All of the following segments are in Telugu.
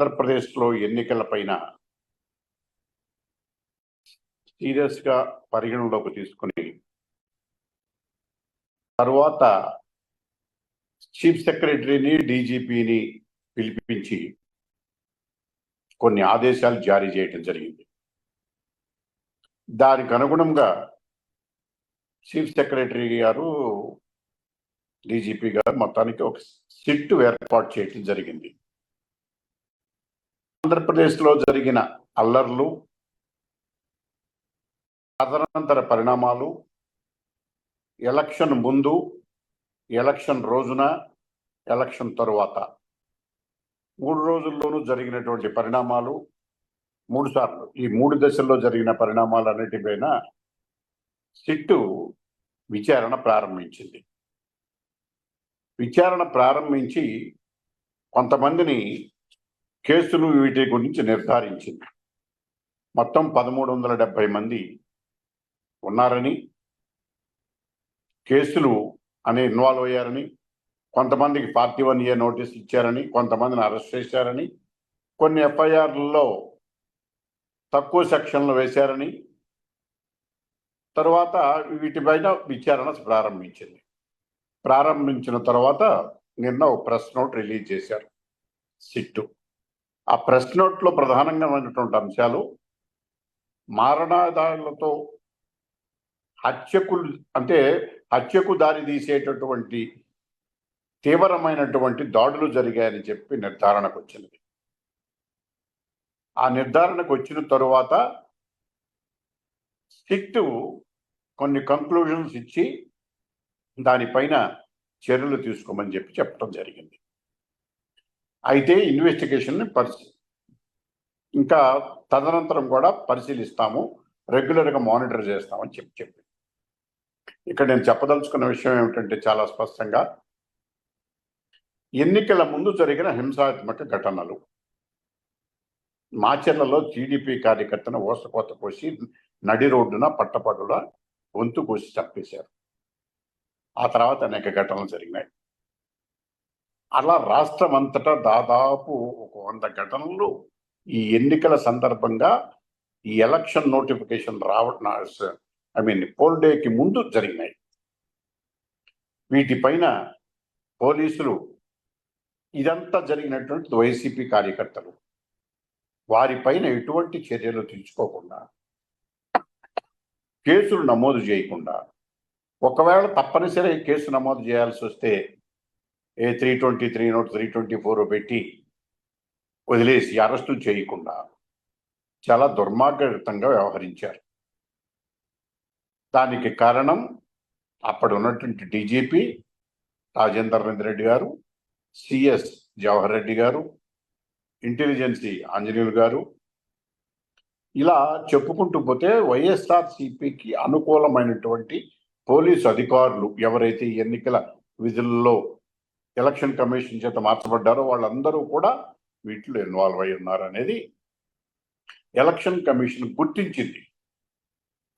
ఆంధ్రప్రదేశ్లో ఎన్నికల పైన సీరియస్గా పరిగణలోకి తీసుకుని తర్వాత చీఫ్ సెక్రటరీని డీజీపీని పిలిపించి కొన్ని ఆదేశాలు జారీ చేయడం జరిగింది. దానికి అనుగుణంగా చీఫ్ సెక్రటరీ గారు డీజీపీ గారు మొత్తానికి ఒక సిట్ ఏర్పాటు చేయడం జరిగింది. ఆంధ్రప్రదేశ్లో జరిగిన అల్లర్లు తదనంతర పరిణామాలు ఎలక్షన్ ముందు ఎలక్షన్ రోజున ఎలక్షన్ తరువాత. మూడు రోజుల్లోనూ జరిగినటువంటి పరిణామాలు మూడు సార్లు. ఈ మూడు దశల్లో జరిగిన పరిణామాలన్నిటిపైన సిట్టు విచారణ ప్రారంభించింది. విచారణ ప్రారంభించి కొంతమందిని కేసులు వీటి గురించి నిర్ధారించింది. మొత్తం పదమూడు వందల డెబ్బై మంది ఉన్నారని కేసులు అని ఇన్వాల్వ్ అయ్యారని కొంతమందికి ఫార్టీ వన్ ఇయర్ నోటీస్ ఇచ్చారని కొంతమందిని అరెస్ట్ చేశారని కొన్ని ఎఫ్ఐఆర్లలో తక్కువ సెక్షన్లు వేశారని తర్వాత వీటిపైన విచారణ ప్రారంభించింది. ప్రారంభించిన తర్వాత నిన్న ఒక ప్రెస్ నోట్ రిలీజ్ చేశారు సిట్టు. ఆ ప్రెస్ నోట్లో ప్రధానంగా ఉన్నటువంటి అంశాలు మారణాదారులతో హత్యకు అంటే హత్యకు దారి తీసేటటువంటి తీవ్రమైనటువంటి దాడులు జరిగాయని చెప్పి నిర్ధారణకు వచ్చినది. ఆ నిర్ధారణకు వచ్చిన తరువాత సిట్ కొన్ని కంక్లూజన్స్ ఇచ్చి దానిపైన చర్యలు తీసుకోమని చెప్పి చెప్పడం జరిగింది. అయితే ఇన్వెస్టిగేషన్ని పరిశీ ఇంకా తదనంతరం కూడా పరిశీలిస్తాము రెగ్యులర్గా మానిటర్ చేస్తామని చెప్పి చెప్పి. ఇక్కడ నేను చెప్పదలుచుకున్న విషయం ఏమిటంటే చాలా స్పష్టంగా ఎన్నికల ముందు జరిగిన హింసాత్మక ఘటనలు. మాచర్లలో టీడీపీ కార్యకర్తను ఓసకోత కోసి నడి రోడ్డున పట్టపడుల గొంతు కోసి చంపేశారు. ఆ తర్వాత అనేక ఘటనలు జరిగినాయి. అలా రాష్ట్రం అంతటా దాదాపు ఒక వంద ఘటనలు ఈ ఎన్నికల సందర్భంగా ఈ ఎలక్షన్ నోటిఫికేషన్ రావడం ఐ మీన్ పోల్ డేకి ముందు జరిగినాయి. వీటిపైన పోలీసులు ఇదంతా జరిగినటువంటి వైసీపీ కార్యకర్తలు వారిపైన ఎటువంటి చర్యలు తీసుకోకుండా కేసులు నమోదు చేయకుండా ఒకవేళ తప్పనిసరి కేసు నమోదు చేయాల్సి వస్తే A three twenty three not three twenty four పెట్టి వదిలేసి అరెస్టు చేయకుండా చాలా దుర్మార్గతంగా వ్యవహరించారు. దానికి కారణం అప్పుడు ఉన్నటువంటి డీజీపీ రాజేందర్ రెడ్డి గారు సిఎస్ జవహర్ రెడ్డి గారు ఇంటెలిజెన్సీ ఆంజనేయులు గారు. ఇలా చెప్పుకుంటూ పోతే వైఎస్ఆర్ సిపికి అనుకూలమైనటువంటి పోలీసు అధికారులు ఎవరైతే ఎన్నికల విధుల్లో ఎలక్షన్ కమిషన్ చేత మార్చబడ్డారో వాళ్ళందరూ కూడా వీటిలో ఇన్వాల్వ్ అయి ఉన్నారు అనేది ఎలక్షన్ కమిషన్ గుర్తించింది.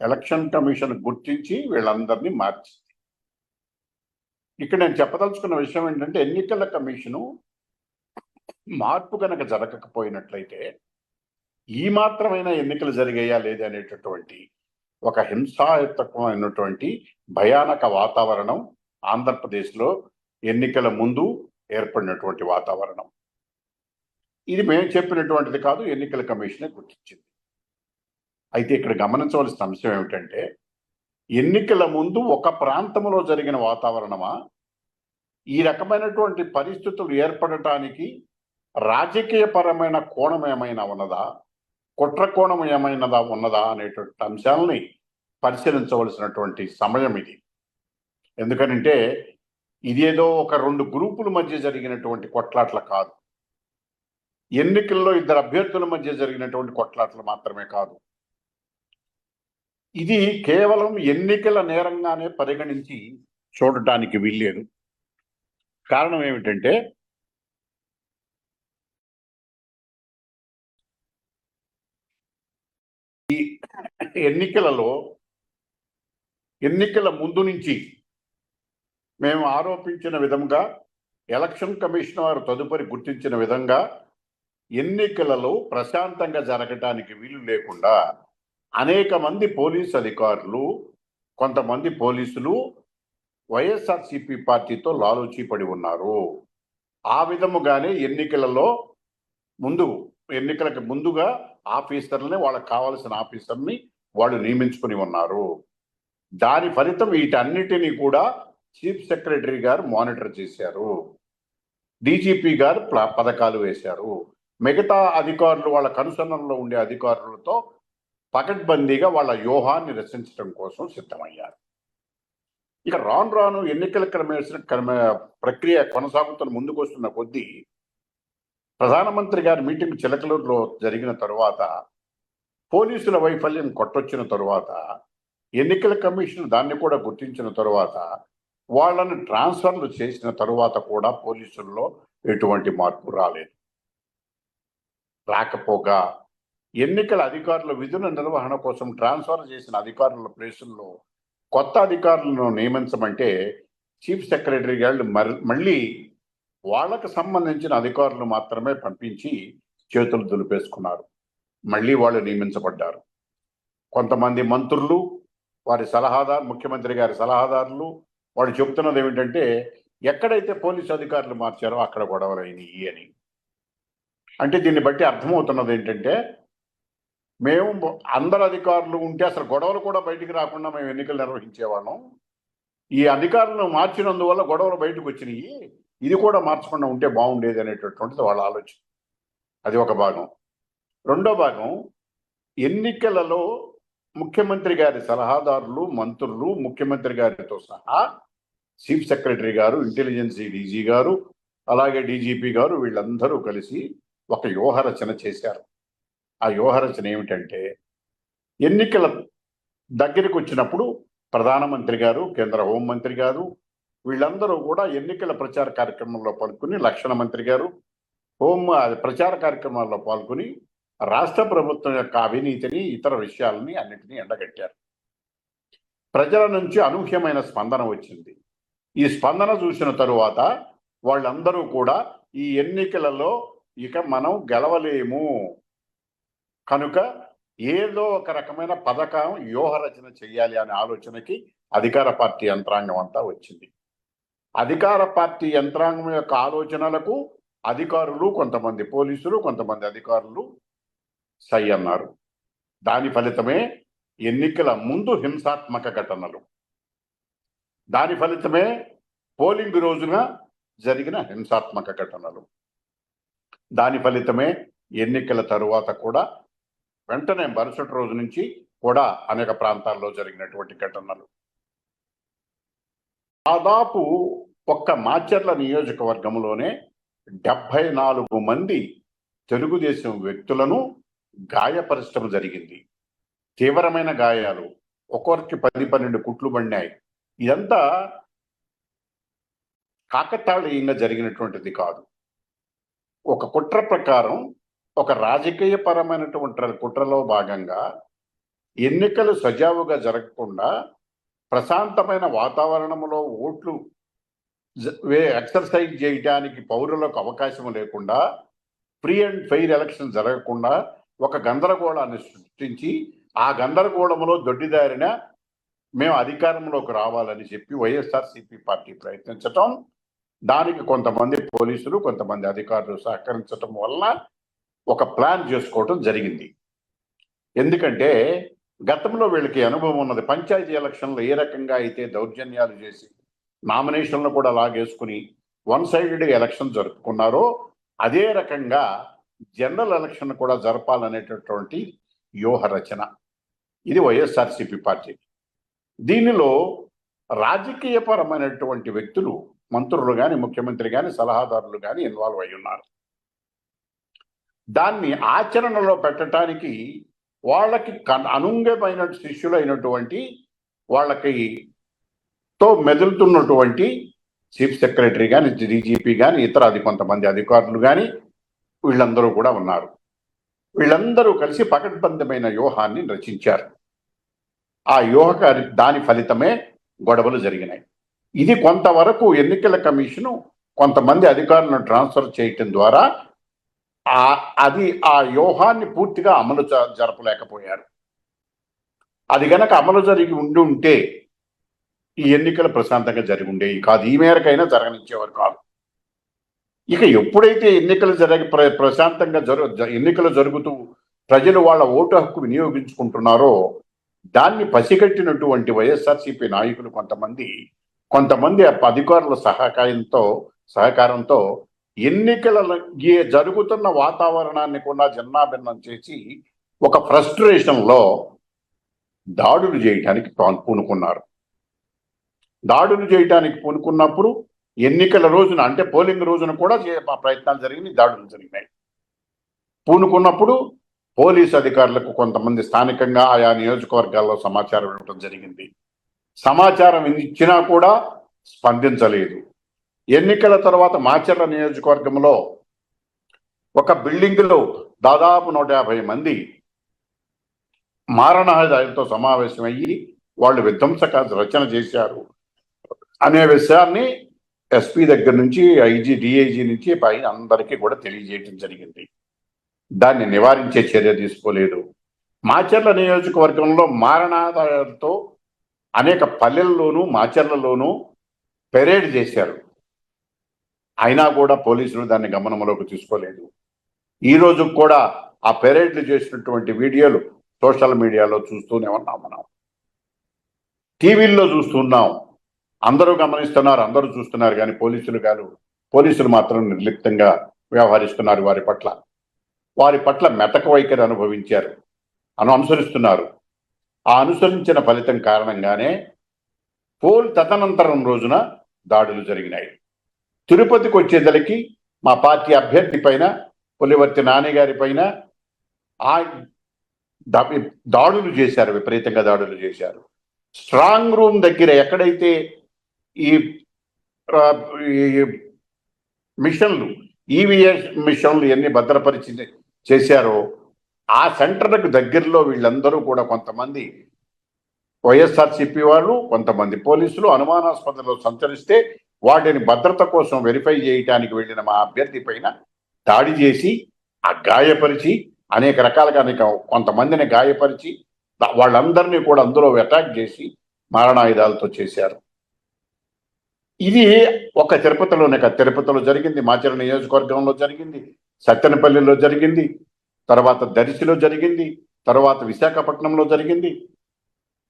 ఎలక్షన్ కమిషన్ గుర్తించి వీళ్ళందరినీ మార్చింది. ఇక్కడ నేను చెప్పదలుచుకున్న విషయం ఏంటంటే ఎన్నికల కమిషను మార్పు కనుక జరగకపోయినట్లయితే ఈ మాత్రమైన ఎన్నికలు జరిగాయా లేదనేటటువంటి ఒక హింసాయుతమైనటువంటి భయానక వాతావరణం ఆంధ్రప్రదేశ్లో ఎన్నికల ముందు ఏర్పడినటువంటి వాతావరణం. ఇది మేము చెప్పినటువంటిది కాదు ఎన్నికల కమిషనే గుర్తించింది. అయితే ఇక్కడ గమనించవలసిన అంశం ఏమిటంటే ఎన్నికల ముందు ఒక ప్రాంతంలో జరిగిన వాతావరణమా? ఈ రకమైనటువంటి పరిస్థితులు ఏర్పడటానికి రాజకీయపరమైన కోణం ఏమైనా ఉన్నదా? కుట్ర కోణం ఏమైనదా ఉన్నదా అనేటువంటి అంశాలని పరిశీలించవలసినటువంటి సమయం ఇది. ఎందుకనంటే ఇదేదో ఒక రెండు గ్రూపుల మధ్య జరిగినటువంటి కొట్లాట్ల కాదు. ఎన్నికల్లో ఇద్దరు అభ్యర్థుల మధ్య జరిగినటువంటి కొట్లాటలు మాత్రమే కాదు. ఇది కేవలం ఎన్నికల నేరంగానే పరిగణించి చూడటానికి వీల్లేదు. కారణం ఏమిటంటే ఈ ఎన్నికలలో ఎన్నికల ముందు నుంచి మేము ఆరోపించిన విధంగా ఎలక్షన్ కమిషన్ వారు తదుపరి గుర్తించిన విధంగా ఎన్నికలలో ప్రశాంతంగా జరగటానికి వీలు లేకుండా అనేక మంది పోలీస్ అధికారులు కొంతమంది పోలీసులు వైఎస్ఆర్సిపి పార్టీతో లాలూచి పడి ఉన్నారు. ఆ విధముగానే ఎన్నికలలో ముందు ఎన్నికలకు ముందుగా ఆఫీసర్లని వాళ్ళకి కావాల్సిన ఆఫీసర్ని వాళ్ళు నియమించుకుని ఉన్నారు. దాని ఫలితం వీటన్నిటినీ కూడా చీఫ్ సెక్రటరీ గారు మానిటర్ చేశారు. డీజీపీ గారు పథకాలు వేశారు. మిగతా అధికారులు వాళ్ళ కనుసరణలో ఉండే అధికారులతో పకడ్బందీగా వాళ్ళ వ్యూహాన్ని రచించడం కోసం సిద్ధమయ్యారు. ఇక రాను రాను ఎన్నికల క్రమేసిన క్రమ ప్రక్రియ కొనసాగుతున్న ముందుకు వస్తున్న కొద్దీ ప్రధానమంత్రి గారి మీటింగ్ చిలకలూరులో జరిగిన తరువాత పోలీసుల వైఫల్యం కొట్టొచ్చిన తరువాత ఎన్నికల కమిషన్ దాన్ని కూడా గుర్తించిన తరువాత వాళ్ళని ట్రాన్స్ఫర్లు చేసిన తరువాత కూడా పోలీసుల్లో ఎటువంటి మార్పు రాలేదు. రాకపోగా ఎన్నికల అధికారుల విధుల నిర్వహణ కోసం ట్రాన్స్ఫర్ చేసిన అధికారుల ప్లేసుల్లో కొత్త అధికారులను నియమించమంటే చీఫ్ సెక్రటరీ గారు మళ్ళీ వాళ్ళకు సంబంధించిన అధికారులు మాత్రమే పంపించి చేతులు దులిపేసుకున్నారు. మళ్ళీ వాళ్ళు నియమించబడ్డారు. కొంతమంది మంత్రులు వారి సలహాదారు ముఖ్యమంత్రి గారి సలహాదారులు వాళ్ళు చెబుతున్నది ఏమిటంటే ఎక్కడైతే పోలీసు అధికారులు మార్చారో అక్కడ గొడవలు అని. అంటే దీన్ని బట్టి అర్థమవుతున్నది ఏంటంటే మేము అందరు అధికారులు ఉంటే అసలు గొడవలు కూడా బయటికి రాకుండా మేము ఎన్నికలు నిర్వహించేవాళ్ళం. ఈ అధికారులను మార్చినందువల్ల గొడవలు బయటకు వచ్చినాయి. ఇది కూడా మార్చకుండా ఉంటే బాగుండేది అనేటటువంటిది వాళ్ళ ఆలోచన. అది ఒక భాగం. రెండో భాగం ఎన్నికలలో ముఖ్యమంత్రి గారి సలహాదారులు మంత్రులు ముఖ్యమంత్రి గారితో సహా చీఫ్ సెక్రటరీ గారు ఇంటెలిజెన్స్ డీజీ గారు అలాగే డీజీపీ గారు వీళ్ళందరూ కలిసి ఒక వ్యూహరచన చేశారు. ఆ వ్యూహరచన ఏమిటంటే ఎన్నికల దగ్గరికి వచ్చినప్పుడు ప్రధానమంత్రి గారు కేంద్ర హోంమంత్రి గారు వీళ్ళందరూ కూడా ఎన్నికల ప్రచార కార్యక్రమంలో పాల్గొని లక్షణ మంత్రి గారు హోం ప్రచార కార్యక్రమాల్లో పాల్గొని రాష్ట్ర ప్రభుత్వం యొక్క అవినీతిని ఇతర విషయాలని అన్నింటినీ ఎండగట్టారు. ప్రజల నుంచి అనూహ్యమైన స్పందన వచ్చింది. ఈ స్పందన చూసిన తరువాత వాళ్ళందరూ కూడా ఈ ఎన్నికలలో ఇక మనం గెలవలేము. కనుక ఏదో ఒక రకమైన పథకం వ్యూహరచన చేయాలి అనే ఆలోచనకి అధికార పార్టీ యంత్రాంగం అంతా వచ్చింది. అధికార పార్టీ యంత్రాంగం యొక్క ఆలోచనలకు అధికారులు కొంతమంది పోలీసులు కొంతమంది అధికారులు సై అన్నారు దాని ఫలితమే ఎన్నికల ముందు హింసాత్మక ఘటనలు. దాని ఫలితమే పోలింగ్ రోజున జరిగిన హింసాత్మక ఘటనలు. దాని ఫలితమే ఎన్నికల తరువాత కూడా వెంటనే మరుసటి రోజు నుంచి కూడా అనేక ప్రాంతాల్లో జరిగినటువంటి ఘటనలు. దాదాపు ఒక్క మాచర్ల నియోజకవర్గంలోనే డెబ్బై నాలుగు మంది తెలుగుదేశం వ్యక్తులను గాయపరచడం జరిగింది. తీవ్రమైన గాయాలు ఒక్కొక్కరికి పది పన్నెండు కుట్లు పడినాయి. ఇదంతా కాకతాళీయంగా జరిగినటువంటిది కాదు. ఒక కుట్ర ప్రకారం ఒక రాజకీయ పరమైనటువంటి కుట్రలో భాగంగా ఎన్నికలు సజావుగా జరగకుండా ప్రశాంతమైన వాతావరణంలో ఓట్లు వే ఎక్సర్సైజ్ చేయడానికి పౌరులకు అవకాశం లేకుండా ఫ్రీ అండ్ ఫెయిర్ ఎలక్షన్ జరగకుండా ఒక గందరగోళాన్ని సృష్టించి ఆ గందరగోళంలో దొడ్డిదారిన మేము అధికారంలోకి రావాలని చెప్పి వైఎస్ఆర్సీపీ పార్టీ ప్రయత్నించటం దానికి కొంతమంది పోలీసులు కొంతమంది అధికారులు సహకరించటం వల్ల ఒక ప్లాన్ చేసుకోవటం జరిగింది. ఎందుకంటే గతంలో వీళ్ళకి అనుభవం ఉన్నది పంచాయతీ ఎలక్షన్లో ఏ రకంగా అయితే దౌర్జన్యాలు చేసి నామినేషన్లు కూడా లాగేసుకుని వన్ సైడెడ్గా ఎలక్షన్ జరుపుకున్నారో అదే రకంగా జనరల్ ఎలక్షన్ కూడా జరపాలనేటటువంటి వ్యూహ రచన ఇది వైఎస్ఆర్సీపీ పార్టీ. దీనిలో రాజకీయపరమైనటువంటి వ్యక్తులు మంత్రులు కానీ ముఖ్యమంత్రి కానీ సలహాదారులు కానీ ఇన్వాల్వ్ అయి ఉన్నారు. దాన్ని ఆచరణలో పెట్టడానికి వాళ్ళకి అనుంగమైన శిష్యులైనటువంటి వాళ్ళకి తో మెదులుతున్నటువంటి చీఫ్ సెక్రటరీ కానీ డీజీపీ కానీ ఇతర అది కొంతమంది అధికారులు కానీ వీళ్ళందరూ కూడా ఉన్నారు. వీళ్ళందరూ కలిసి పకడ్బందమైన వ్యూహాన్ని రచించారు. ఆ వ్యూహక దాని ఫలితమే గొడవలు జరిగినాయి. ఇది కొంతవరకు ఎన్నికల కమిషను కొంతమంది అధికారులను ట్రాన్స్ఫర్ చేయటం ద్వారా ఆ అది ఆ వ్యూహాన్ని పూర్తిగా అమలు జ- జరపలేకపోయారు. అది గనక అమలు జరిగి ఉండి ఉంటే ఈ ఎన్నికలు ప్రశాంతంగా జరిగి ఉండేవి కాదు. ఈ మేరకైనా జరగనిచ్చేవారు కాదు. ఇక ఎప్పుడైతే ఎన్నికలు జరగ ప్ర ప్రశాంతంగా జరు ఎన్నికలు జరుగుతూ ప్రజలు వాళ్ళ ఓటు హక్కు వినియోగించుకుంటున్నారో దాన్ని పసిగట్టినటువంటి వైఎస్ఆర్సీపీ నాయకులు కొంతమంది కొంతమంది అధికారుల సహకారంతో సహకారంతో ఎన్నికల జరుగుతున్న వాతావరణాన్ని కూడా జిన్నాభిన్నం చేసి ఒక ఫ్రస్ట్రేషన్లో దాడులు చేయటానికి పూనుకున్నారు. దాడులు చేయటానికి పూనుకున్నప్పుడు ఎన్నికల రోజున అంటే పోలింగ్ రోజున కూడా ప్రయత్నాలు జరిగినాయి దాడులు జరిగినాయి. పూనుకున్నప్పుడు పోలీస్ అధికారులకు కొంతమంది స్థానికంగా ఆయా నియోజకవర్గాల్లో సమాచారం ఇవ్వడం జరిగింది. సమాచారం ఇచ్చినా కూడా స్పందించలేదు. ఎన్నికల తర్వాత మాచర్ల నియోజకవర్గంలో ఒక బిల్డింగ్లో దాదాపు నూట యాభై మంది మారణాయుధాలతో సమావేశమయ్యి వాళ్ళు విధ్వంసక రచన చేశారు. అనే విషయాన్ని ఎస్పీ దగ్గర నుంచి ఐజీ డిఐజీ నుంచి పైన అందరికీ కూడా తెలియజేయటం జరిగింది. దాన్ని నివారించే చర్య తీసుకోలేదు. మాచర్ల నియోజకవర్గంలో మారణాదాయాలతో అనేక పల్లెల్లోనూ మాచర్లలోనూ పెరేడ్ చేశారు. అయినా కూడా పోలీసులు దాన్ని గమనంలోకి తీసుకోలేదు. ఈ రోజు కూడా ఆ పెరేడ్లు చేసినటువంటి వీడియోలు సోషల్ మీడియాలో చూస్తూనే ఉన్నాం మనం. టీవీల్లో చూస్తున్నాం అందరూ గమనిస్తున్నారు అందరూ చూస్తున్నారు కానీ పోలీసులు గారు పోలీసులు మాత్రం నిర్లిప్తంగా వ్యవహరిస్తున్నారు వారి పట్ల. వారి పట్ల మెతక వైఖరి అనుభవించారు. అను అనుసరిస్తున్నారు. ఆ అనుసరించిన ఫలితం కారణంగానే పోల్ తదనంతరం రోజున దాడులు జరిగినాయి. తిరుపతికి వచ్చేదలికి మా పార్టీ అభ్యర్థి పైన పులివర్తి నాని గారి పైన ఆ దాడులు చేశారు విపరీతంగా దాడులు చేశారు. స్ట్రాంగ్ రూమ్ దగ్గర ఎక్కడైతే ఈ మిషన్లు ఈవీఎస్ మిషన్లు ఎన్ని భద్రపరిచి చేశారో ఆ సెంటర్లకు దగ్గరలో వీళ్ళందరూ కూడా కొంతమంది వైఎస్ఆర్సీపీ వాళ్ళు కొంతమంది పోలీసులు అనుమానాస్పదలో సంచరిస్తే వాటిని భద్రత కోసం వెరిఫై చేయటానికి వెళ్ళిన మా అభ్యర్థి పైన దాడి చేసి ఆ గాయపరిచి అనేక రకాలుగా అనేక కొంతమందిని గాయపరిచి వాళ్ళందరినీ కూడా అందులో అటాక్ చేసి మారణాయుధాలతో చేశారు. ఇది ఒక తిరుపతిలోనే కాదు. తిరుపతిలో జరిగింది. మాచర్ల నియోజకవర్గంలో జరిగింది. సత్తెనపల్లిలో జరిగింది. తర్వాత దరిసిలో జరిగింది. తర్వాత విశాఖపట్నంలో జరిగింది.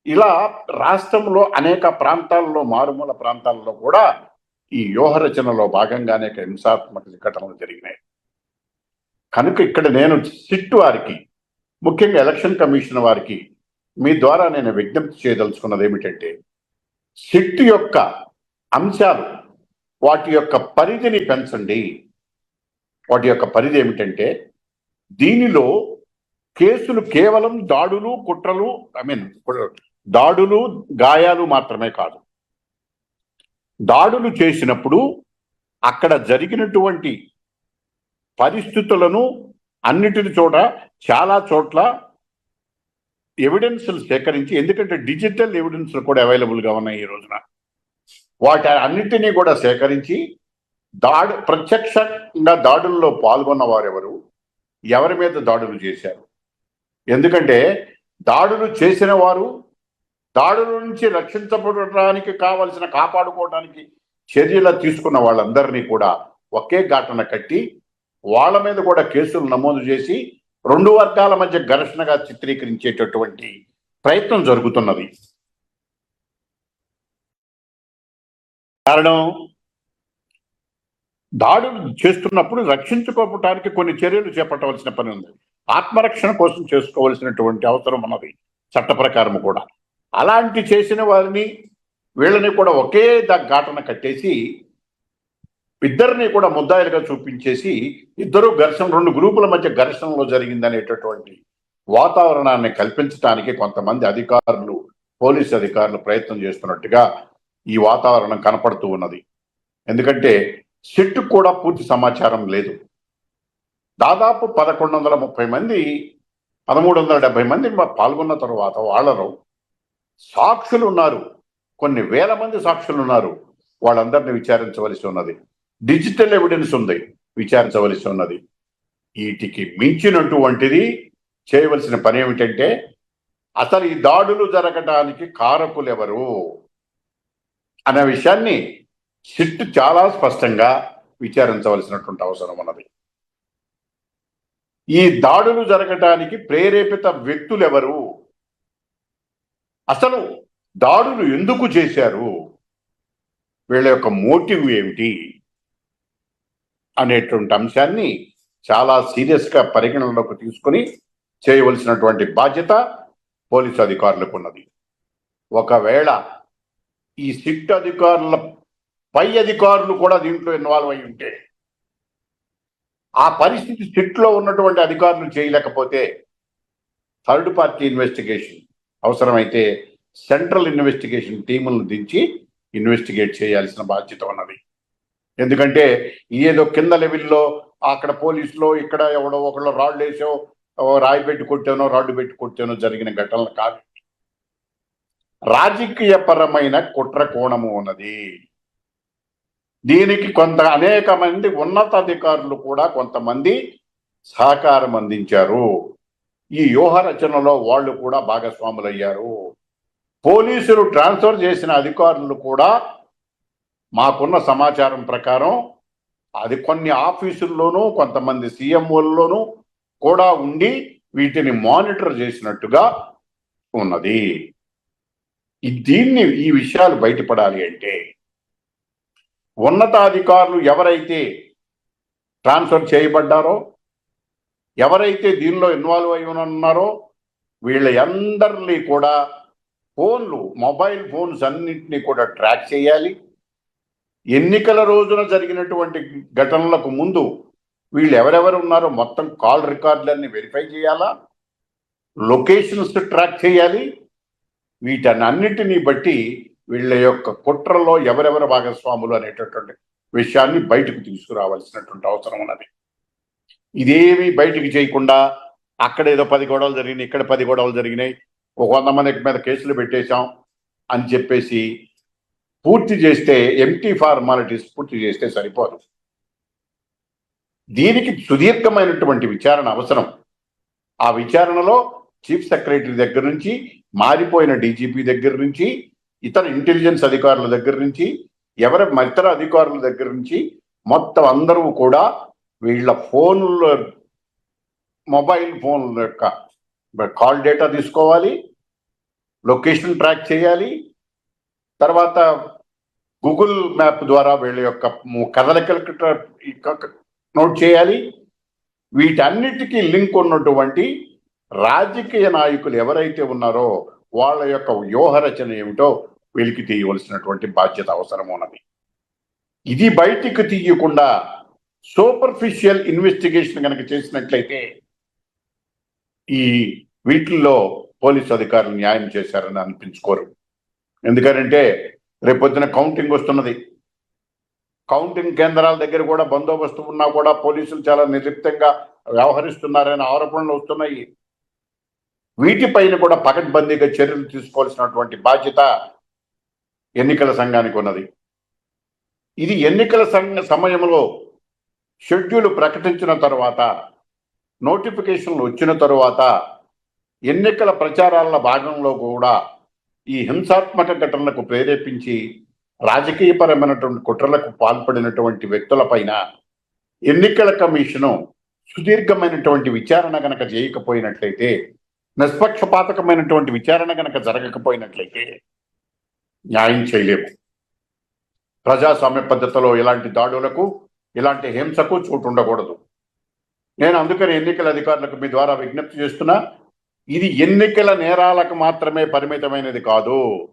ఇలా రాష్ట్రంలో అనేక ప్రాంతాల్లో మారుమూల ప్రాంతాల్లో కూడా ఈ వ్యూహ రచనలో భాగంగా అనేక హింసాత్మక ఘటనలు జరిగినాయి. కనుక ఇక్కడ నేను సిట్ వారికి ముఖ్యంగా ఎలక్షన్ కమిషన్ వారికి మీ ద్వారా నేను విజ్ఞప్తి చేయదలుచుకున్నది ఏమిటంటే సిట్ యొక్క అంశాలు. వాటి యొక్క పరిధిని పెంచండి. వాటి యొక్క పరిధి ఏమిటంటే దీనిలో కేసులు కేవలం దాడులు కుట్రలు ఐ మీన్ దాడులు గాయాలు మాత్రమే కాదు. దాడులు చేసినప్పుడు అక్కడ జరిగినటువంటి పరిస్థితులను అన్నిటిని చోట చాలా చోట్ల ఎవిడెన్స్లు సేకరించి ఎందుకంటే డిజిటల్ ఎవిడెన్స్లు కూడా అవైలబుల్గా ఉన్నాయి ఈ రోజున. వాటి అన్నిటినీ కూడా సేకరించి దాడు ప్రత్యక్షంగా దాడుల్లో పాల్గొన్న వారెవరు? ఎవరి మీద దాడులు చేశారు? ఎందుకంటే దాడులు చేసిన వారు దాడుల నుంచి రక్షించబడటానికి కావలసిన కాపాడుకోవడానికి చర్యలు తీసుకున్న వాళ్ళందరినీ కూడా ఒకే ఘటన కట్టి వాళ్ళ మీద కూడా కేసులు నమోదు చేసి రెండు వర్గాల మధ్య ఘర్షణగా చిత్రీకరించేటటువంటి ప్రయత్నం జరుగుతున్నది. కారణం దాడులు చేస్తున్నప్పుడు రక్షించుకోవటానికి కొన్ని చర్యలు చేపట్టవలసిన పని ఉంది. ఆత్మరక్షణ కోసం చేసుకోవలసినటువంటి అవసరం ఉన్నది చట్ట ప్రకారం కూడా. అలాంటి చేసిన వారిని వీళ్ళని కూడా ఒకే ఘాటన కట్టేసి ఇద్దరిని కూడా ముద్దాయిలుగా చూపించేసి ఇద్దరు ఘర్షణ రెండు గ్రూపుల మధ్య ఘర్షణలో జరిగిందనేటటువంటి వాతావరణాన్ని కల్పించడానికి కొంతమంది అధికారులు పోలీసు అధికారులు ప్రయత్నం చేస్తున్నట్టుగా ఈ వాతావరణం కనపడుతూ ఉన్నది. ఎందుకంటే సిట్ కూడా పూర్తి సమాచారం లేదు. దాదాపు పదకొండు వందల ముప్పై మంది పదమూడు వందల డెబ్బై మంది పాల్గొన్న తర్వాత వాళ్ళలో సాక్షులు ఉన్నారు కొన్ని వేల మంది సాక్షులు ఉన్నారు వాళ్ళందరినీ విచారించవలసి ఉన్నది. డిజిటల్ ఎవిడెన్స్ ఉంది విచారించవలసి ఉన్నది. వీటికి మించినటువంటిది చేయవలసిన పని ఏమిటంటే అసలు ఈ దాడులు జరగడానికి కారకులు ఎవరు అనే విషయాన్ని సిట్ చాలా స్పష్టంగా విచారించవలసినటువంటి అవసరం ఉన్నది. ఈ దాడులు జరగటానికి ప్రేరేపిత వ్యక్తులు ఎవరు అసలు దాడులు ఎందుకు చేశారు? వీళ్ళ యొక్క మోటివ్ ఏమిటి? అనేటువంటి అంశాన్ని చాలా సీరియస్గా పరిగణనలోకి తీసుకొని చేయవలసినటువంటి బాధ్యత పోలీసు అధికారులకు ఉన్నది. ఒకవేళ ఈ సిట్ అధికారుల పై అధికారులు కూడా దీంట్లో ఇన్వాల్వ్ అయి ఉంటే ఆ పరిస్థితి సిట్లో ఉన్నటువంటి అధికారులు చేయలేకపోతే థర్డ్ పార్టీ ఇన్వెస్టిగేషన్ అవసరమైతే సెంట్రల్ ఇన్వెస్టిగేషన్ టీములను దించి ఇన్వెస్టిగేట్ చేయాల్సిన బాధ్యత ఉన్నది. ఎందుకంటే ఏదో కింద లెవెల్లో అక్కడ పోలీసులో ఇక్కడ ఎవడో ఒకళ్ళు రాళ్ళు వేసో రాయి పెట్టి కొట్టానో రాడ్డు పెట్టి కొట్టానో జరిగిన ఘటనలు కాదు. రాజకీయపరమైన కుట్ర కోణము ఉన్నది. దీనికి కొంత అనేక మంది ఉన్నతాధికారులు కూడా కొంతమంది సహకారం అందించారు. ఈ వ్యూహ రచనలో వాళ్ళు కూడా భాగస్వాములయ్యారు. పోలీసులు ట్రాన్స్ఫర్ చేసిన అధికారులు కూడా మాకున్న సమాచారం ప్రకారం అది కొన్ని ఆఫీసుల్లోనూ కొంతమంది సీఎంఓల్లోనూ కూడా ఉండి వీటిని మానిటర్ చేసినట్టుగా ఉన్నది. దీన్ని ఈ విషయాలు బయటపడాలి అంటే ఉన్నతాధికారులు ఎవరైతే ట్రాన్స్ఫర్ చేయబడ్డారో ఎవరైతే దీనిలో ఇన్వాల్వ్ అయి ఉన్నారో వీళ్ళందరినీ కూడా ఫోన్లు మొబైల్ ఫోన్స్ అన్నింటినీ కూడా ట్రాక్ చేయాలి. ఎన్నికల రోజున జరిగినటువంటి ఘటనలకు ముందు వీళ్ళు ఎవరెవరు ఉన్నారో మొత్తం కాల్ రికార్డులన్నీ వెరిఫై చేయాలా? లొకేషన్స్ ట్రాక్ చేయాలి. వీటన్నిటిని బట్టి వీళ్ళ యొక్క కుట్రలో ఎవరెవరు భాగస్వాములు అనేటటువంటి విషయాన్ని బయటకు తీసుకురావాల్సినటువంటి అవసరం ఉన్నది. ఇదేమీ బయటికి చేయకుండా అక్కడ ఏదో పది గొడవలు జరిగినాయి ఇక్కడ పది గొడవలు జరిగినాయి ఒక వంద మంది మీద కేసులు పెట్టేశాం అని చెప్పేసి పూర్తి చేస్తే ఎంటీ ఫార్మాలిటీస్ పూర్తి చేస్తే సరిపోదు. దీనికి సుదీర్ఘమైనటువంటి విచారణ అవసరం. ఆ విచారణలో చీఫ్ సెక్రటరీ దగ్గర నుంచి మారిపోయిన డీజీపీ దగ్గర నుంచి ఇతర ఇంటెలిజెన్స్ అధికారుల దగ్గర నుంచి ఎవరి ఇతర అధికారుల దగ్గర నుంచి మొత్తం అందరూ కూడా వీళ్ళ ఫోన్ల మొబైల్ ఫోన్ల యొక్క కాల్ డేటా తీసుకోవాలి లొకేషన్ ట్రాక్ చేయాలి తర్వాత గూగుల్ మ్యాప్ ద్వారా వీళ్ళ యొక్క కదలికలకు నోట్ చేయాలి. వీటన్నిటికీ లింక్ ఉన్నటువంటి రాజకీయ నాయకులు ఎవరైతే ఉన్నారో వాళ్ళ యొక్క వ్యూహ రచన ఏమిటో వెలికి తీయవలసినటువంటి బాధ్యత అవసరం ఉన్నది ఇది బయటికి తీయకుండా సూపర్ఫిషియల్ ఇన్వెస్టిగేషన్ కనుక చేసినట్లయితే ఈ వీటిల్లో పోలీసు అధికారులు న్యాయం చేశారని అనిపించుకోరు. ఎందుకంటే రేపొద్దున కౌంటింగ్ వస్తున్నది. కౌంటింగ్ కేంద్రాల దగ్గర కూడా బందోబస్తు ఉన్నా కూడా పోలీసులు చాలా నిర్లిప్తంగా వ్యవహరిస్తున్నారనే ఆరోపణలు వస్తున్నాయి. వీటిపైన కూడా పకడ్బందీగా చర్యలు తీసుకోవాల్సినటువంటి బాధ్యత ఎన్నికల సంఘానికి ఉన్నది. ఇది ఎన్నికల సంఘ సమయంలో షెడ్యూల్ ప్రకటించిన తర్వాత నోటిఫికేషన్లు వచ్చిన తరువాత ఎన్నికల ప్రచారాల భాగంలో కూడా ఈ హింసాత్మక ఘటనలకు ప్రేరేపించి రాజకీయపరమైనటువంటి కుట్రలకు పాల్పడినటువంటి వ్యక్తులపైన ఎన్నికల కమిషను సుదీర్ఘమైనటువంటి విచారణ కనుక చేయకపోయినట్లయితే నిష్పక్షపాతకమైనటువంటి విచారణ కనుక జరగకపోయినట్లయితే న్యాయం చేయలేము. ప్రజాస్వామ్య పద్ధతిలో ఇలాంటి దాడులకు ఇలాంటి హింసకు చోటు ఉండకూడదు. నేను అందుకని ఎన్నికల అధికారులకు మీ ద్వారా విజ్ఞప్తి చేస్తున్నా ఇది ఎన్నికల నేరాలకు మాత్రమే పరిమితమైనది కాదు.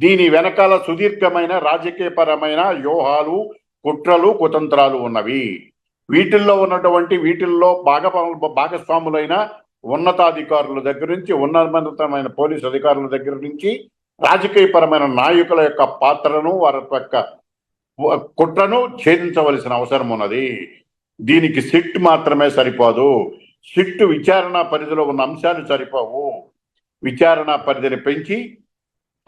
దీని వెనకాల సుదీర్ఘమైన రాజకీయపరమైన వ్యూహాలు కుట్రలు కుతంత్రాలు ఉన్నవి. వీటిల్లో ఉన్నటువంటి వీటిల్లో భాగ భాగస్వాములైన ఉన్నతాధికారుల దగ్గర నుంచి ఉన్నతమైన పోలీసు అధికారుల దగ్గర నుంచి రాజకీయపరమైన నాయకుల యొక్క పాత్రను వారి యొక్క కుట్రను ఛేదించవలసిన అవసరం ఉన్నది. దీనికి సిట్ మాత్రమే సరిపోదు. సిట్ విచారణ పరిధిలో ఉన్న అంశాలు సరిపోవు. విచారణ పరిధిని పెంచి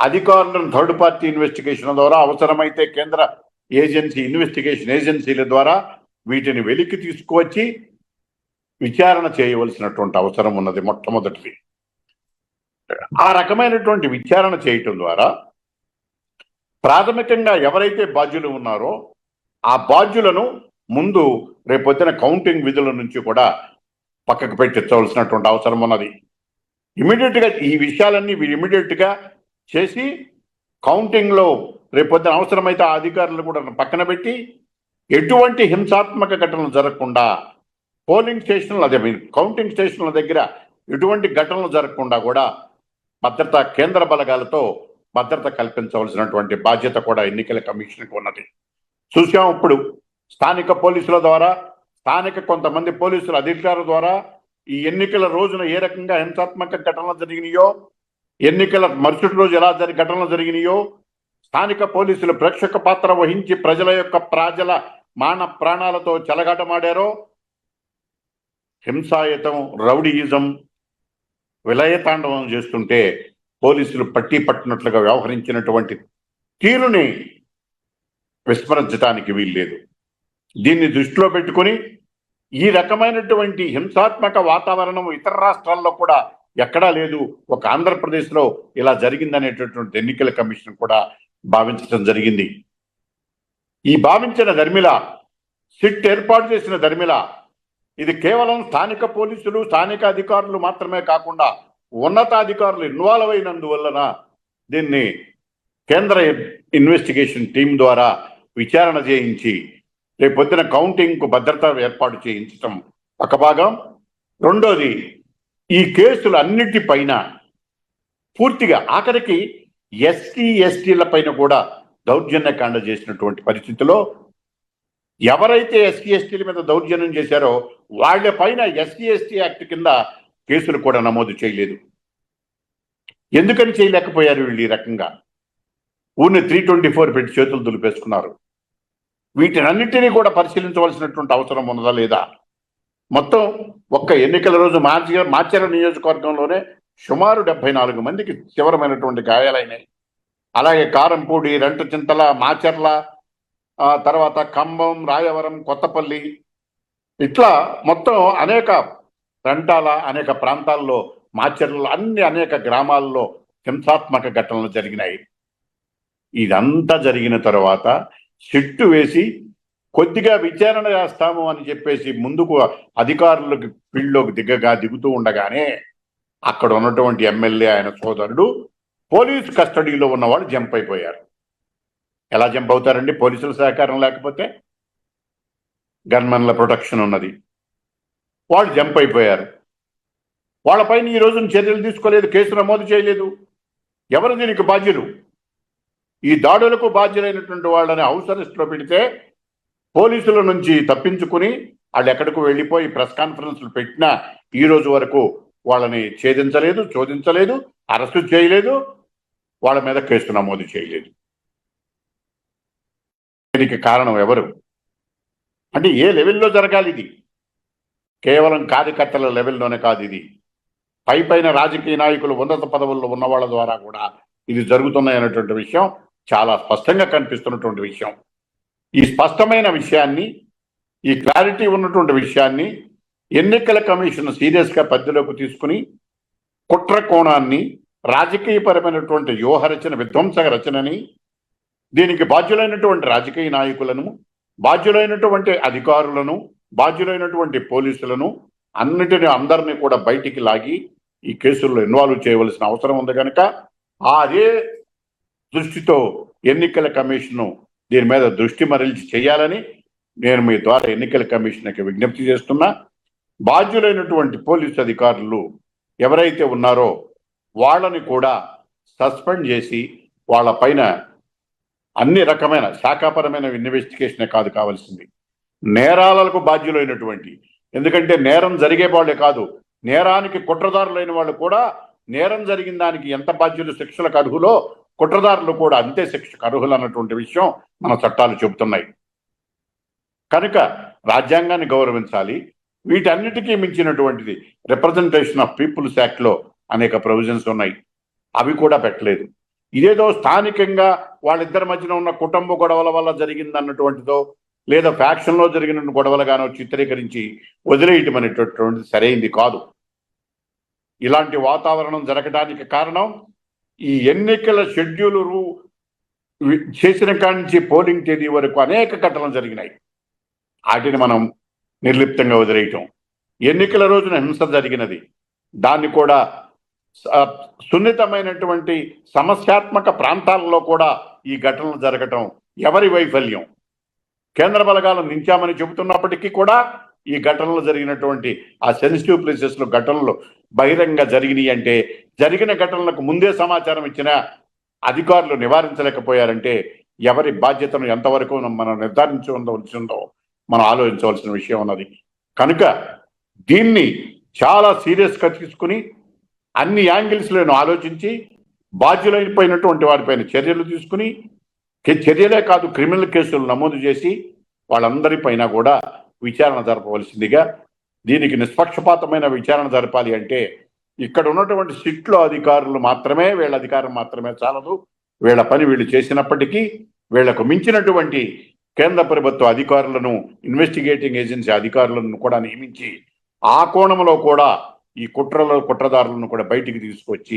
అధికారులను థర్డ్ పార్టీ ఇన్వెస్టిగేషన్ ద్వారా అవసరమైతే కేంద్ర ఏజెన్సీ ఇన్వెస్టిగేషన్ ఏజెన్సీల ద్వారా వీటిని వెలికి తీసుకువచ్చి విచారణ చేయవలసినటువంటి అవసరం ఉన్నది మొట్టమొదటిది. ఆ రకమైనటువంటి విచారణ చేయటం ద్వారా ప్రాథమికంగా ఎవరైతే బాధ్యులు ఉన్నారో ఆ బాధ్యులను ముందు రేపొద్దున కౌంటింగ్ విధుల నుంచి కూడా పక్కకు పెట్టించవలసినటువంటి అవసరం ఉన్నది. ఇమీడియట్గా ఈ విషయాలన్నీ వీరు ఇమీడియట్గా చేసి కౌంటింగ్లో రేపొద్దున అవసరమైతే ఆ అధికారులు కూడా పక్కన పెట్టి ఎటువంటి హింసాత్మక ఘటనలు జరగకుండా పోలింగ్ స్టేషన్లు అదే మీన్ కౌంటింగ్ స్టేషన్ల దగ్గర ఎటువంటి ఘటనలు జరగకుండా కూడా భద్రతా కేంద్ర బలగాలతో భద్రత కల్పించవలసినటువంటి బాధ్యత కూడా ఎన్నికల కమిషన్కి ఉన్నది. చూసాం ఇప్పుడు స్థానిక పోలీసుల ద్వారా స్థానిక కొంతమంది పోలీసుల అధికారుల ద్వారా ఈ ఎన్నికల రోజున ఏ రకంగా హింసాత్మక ఘటనలు జరిగినాయో ఎన్నికల మరుసటి రోజు ఎలా జరి ఘటనలు జరిగినాయో స్థానిక పోలీసులు ప్రేక్షక పాత్ర వహించి ప్రజల యొక్క ప్రజల మాన ప్రాణాలతో చెలగాటమాడారో హింసాయుతం రౌడీయిజం విలయతాండవం చేస్తుంటే పోలీసులు పట్టి పట్టినట్లుగా వ్యవహరించినటువంటి తీరుని విస్మరించడానికి వీల్లేదు. దీన్ని దృష్టిలో పెట్టుకొని ఈ రకమైనటువంటి హింసాత్మక వాతావరణం ఇతర రాష్ట్రాల్లో కూడా ఎక్కడా లేదు. ఒక ఆంధ్రప్రదేశ్లో ఇలా జరిగిందనేటటువంటి ఎన్నికల కమిషన్ కూడా భావించడం జరిగింది. ఈ భావించిన ధర్మిల సిట్ ఏర్పాటు చేసిన ధర్మిల ఇది కేవలం స్థానిక పోలీసులు స్థానిక అధికారులు మాత్రమే కాకుండా ఉన్నతాధికారులు ఇన్వాల్వ్ అయినందువలన దీన్ని కేంద్ర ఇన్వెస్టిగేషన్ టీం ద్వారా విచారణ చేయించి రేపొద్దున కౌంటింగ్కు భద్రత ఏర్పాటు చేయించటం ఒక భాగం. రెండోది ఈ కేసులు అన్నిటిపైన పూర్తిగా ఆఖరికి ఎస్టీ ఎస్టీల పైన కూడా దౌర్జన్యకాండ చేసినటువంటి పరిస్థితిలో ఎవరైతే ఎస్టీ ఎస్టీల మీద దౌర్జన్యం చేశారో వాళ్ళ పైన ఎస్సీ ఎస్టీ యాక్ట్ కింద కేసులు కూడా నమోదు చేయలేదు. ఎందుకని చేయలేకపోయారు వీళ్ళు ఈ రకంగా? ఊరిని త్రీ ట్వంటీ ఫోర్ పెట్టి చేతులు దులిపేసుకున్నారు. వీటినన్నింటినీ కూడా పరిశీలించవలసినటువంటి అవసరం ఉన్నదా లేదా? మొత్తం ఒక్క ఎన్నికల రోజు మార్చి మార్చర నియోజకవర్గంలోనే సుమారు డెబ్బై నాలుగు మందికి తీవ్రమైనటువంటి గాయాలైనాయి. అలాగే కారంపూడి రెంటచింతల మాచర్ల తర్వాత ఖమ్మం రాయవరం కొత్తపల్లి ఇట్లా మొత్తం అనేక రంటాల అనేక ప్రాంతాల్లో మాచర్లలో అన్ని అనేక గ్రామాల్లో హింసాత్మక ఘటనలు జరిగినాయి. ఇదంతా జరిగిన తర్వాత చెట్టు వేసి కొద్దిగా విచారణ చేస్తాము అని చెప్పేసి ముందుకు అధికారులకు ఫీల్డ్లోకి దిగగా దిగుతూ ఉండగానే అక్కడ ఉన్నటువంటి ఎమ్మెల్యే ఆయన సోదరుడు పోలీస్ కస్టడీలో ఉన్నవాళ్ళు జంప్ అయిపోయారు. ఎలా జంప్ అవుతారండి? పోలీసుల సహకారం లేకపోతే గన్మెన్ల ప్రొటెక్షన్ ఉన్నది. వాళ్ళు జంప్ అయిపోయారు. వాళ్ళపైన ఈ రోజున చర్యలు తీసుకోలేదు కేసు నమోదు చేయలేదు. ఎవరు దీనికి బాధ్యులు? ఈ దాడులకు బాధ్యులైనటువంటి వాళ్ళని హౌస్ అరెస్ట్లో పెడితే పోలీసుల నుంచి తప్పించుకుని వాళ్ళు ఎక్కడికి వెళ్ళిపోయి ప్రెస్ కాన్ఫరెన్స్లు పెట్టినా ఈ రోజు వరకు వాళ్ళని ఛేదించలేదు చోదించలేదు అరెస్టు చేయలేదు వాళ్ళ మీద కేసు నమోదు చేయలేదు. దీనికి కారణం ఎవరు? అంటే ఏ లెవెల్లో జరగాలి ఇది? కేవలం కార్యకర్తల లెవెల్లోనే కాదు ఇది. పై పైన రాజకీయ నాయకులు ఉన్నత పదవుల్లో ఉన్న వాళ్ళ ద్వారా కూడా ఇది జరుగుతున్నాయి అనేటువంటి విషయం చాలా స్పష్టంగా కనిపిస్తున్నటువంటి విషయం. ఈ స్పష్టమైన విషయాన్ని ఈ క్లారిటీ ఉన్నటువంటి విషయాన్ని ఎన్నికల కమిషన్ సీరియస్గా పరిధిలోకి తీసుకుని కుట్ర కోణాన్ని రాజకీయపరమైనటువంటి వ్యూహరచన విధ్వంసక రచనని దీనికి బాధ్యులైనటువంటి రాజకీయ నాయకులను బాధ్యులైనటువంటి అధికారులను బాధ్యులైనటువంటి పోలీసులను అన్నిటిని అందరినీ కూడా బయటికి లాగి ఈ కేసుల్లో ఇన్వాల్వ్ చేయవలసిన అవసరం ఉంది కనుక అదే దృష్టితో ఎన్నికల కమిషను దీని మీద దృష్టి మరల్చి చేయాలని నేను మీ ద్వారా ఎన్నికల కమిషన్కి విజ్ఞప్తి చేస్తున్నా. బాధ్యులైనటువంటి పోలీసు అధికారులు ఎవరైతే ఉన్నారో వాళ్ళని కూడా సస్పెండ్ చేసి వాళ్ళ పైన అన్ని రకమైన శాఖాపరమైన ఇన్వెస్టిగేషనే కాదు కావాల్సింది. నేరాలకు బాధ్యులైనటువంటి ఎందుకంటే నేరం జరిగే వాళ్ళే కాదు నేరానికి కుట్రదారులైన వాళ్ళు కూడా నేరం జరిగిన దానికి ఎంత బాధ్యులు శిక్షలకు అర్హులో కుట్రదారులు కూడా అంతే శిక్షకు అర్హులు అన్నటువంటి విషయం మన చట్టాలు చెబుతున్నాయి. కనుక రాజ్యాంగాన్ని గౌరవించాలి. వీటన్నిటికీ మించినటువంటిది రిప్రజెంటేషన్ ఆఫ్ పీపుల్స్ యాక్ట్లో అనేక ప్రొవిజన్స్ ఉన్నాయి. అవి కూడా పెట్టలేదు. ఇదేదో స్థానికంగా వాళ్ళిద్దరి మధ్యన ఉన్న కుటుంబ గొడవల వల్ల జరిగింది అన్నటువంటిదో లేదా ఫ్యాక్షన్లో జరిగిన గొడవలుగానో చిత్రీకరించి వదిలేయటం అనేటటువంటిది సరైంది కాదు. ఇలాంటి వాతావరణం జరగడానికి కారణం ఈ ఎన్నికల షెడ్యూల్ చేసిన కాడి నుంచి పోలింగ్ తేదీ వరకు అనేక ఘటనలు జరిగినాయి. వాటిని మనం నిర్లిప్తంగా వదిలేయటం. ఎన్నికల రోజున హింస జరిగినది. దాన్ని కూడా సున్నితమైనటువంటి సమస్యాత్మక ప్రాంతాలలో కూడా ఈ ఘటనలు జరగటం ఎవరి వైఫల్యం? కేంద్ర బలగాలను నించామని చెబుతున్నప్పటికీ కూడా ఈ ఘటనలు జరిగినటువంటి ఆ సెన్సిటివ్ ప్లేసెస్లో ఘటనలు బహిరంగ జరిగినాయి అంటే జరిగిన ఘటనలకు ముందే సమాచారం ఇచ్చిన అధికారులు నివారించలేకపోయారంటే ఎవరి బాధ్యతను ఎంతవరకు మనం నిర్ధారించవలసిందో మనం ఆలోచించవలసిన విషయం ఉన్నది కనుక దీన్ని చాలా సీరియస్గా తీసుకుని అన్ని యాంగిల్స్లను ఆలోచించి బాధ్యులైపోయినటువంటి వారిపైన చర్యలు తీసుకుని చర్యలే కాదు క్రిమినల్ కేసులు నమోదు చేసి వాళ్ళందరిపైన కూడా విచారణ జరపవలసిందిగా దీనికి నిష్పక్షపాతమైన విచారణ జరపాలి అంటే ఇక్కడ ఉన్నటువంటి సిట్లో అధికారులు మాత్రమే వీళ్ళ అధికారం మాత్రమే చాలదు. వీళ్ళ పని వీళ్ళు చేసినప్పటికీ వీళ్ళకు మించినటువంటి కేంద్ర ప్రభుత్వ అధికారులను ఇన్వెస్టిగేటింగ్ ఏజెన్సీ అధికారులను కూడా నియమించి ఆ కోణంలో కూడా ఈ కుట్రల కుట్రదారులను కూడా బయటికి తీసుకొచ్చి